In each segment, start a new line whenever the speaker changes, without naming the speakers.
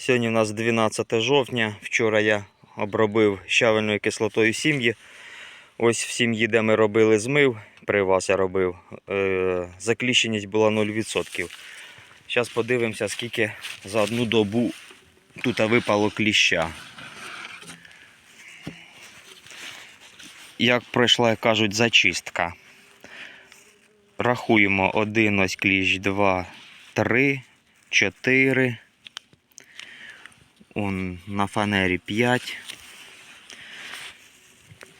Сьогодні у нас 12 жовтня. Вчора я обробив щавельною кислотою сім'ї. Ось в сім'ї, де ми робили змив, при вас я робив, е, закліщеність була 0%. Зараз подивимося, скільки за одну добу тут випало кліща. Як пройшла, як кажуть, зачистка. Рахуємо один ось кліщ, 2, 3, 4. Он на фанері 5,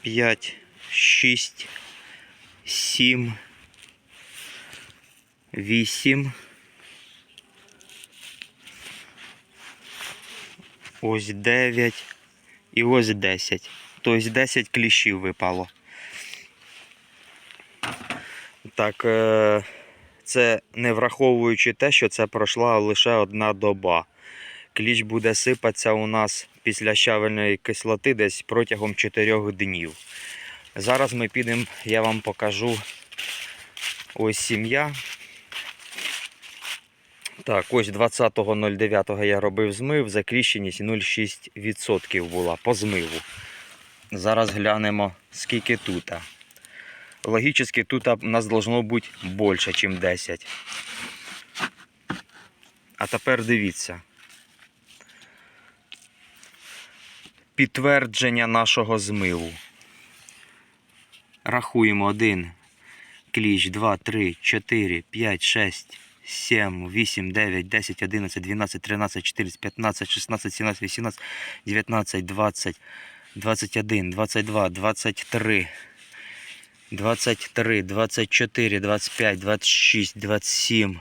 5, 6, 7, 8. Ось 9 і ось 10. Тобто 10 кліщів випало. Так, е, це не враховуючи те, що це пройшла лише одна доба кліч буде сипатися у нас після щавельної кислоти десь протягом 4 днів. Зараз ми підемо, я вам покажу ось сім'я. Так, ось 20.09 я робив змив, закріщеність 0,6% була по змиву. Зараз глянемо, скільки тут. Логічно, тут у нас должно бути більше, ніж 10. А тепер дивіться. підтвердження нашого змиву. Рахуємо один, кліч, 2, 3, 4, 5, 6, 7, 8, 9, 10, 11, 12, 13, 14, 15, 16, 17, 18, 19, 20, 21, 22, 23. 23, 24, 25, 26, 27,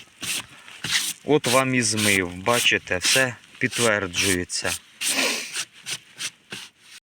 От вам і змив. Бачите, все підтверджується.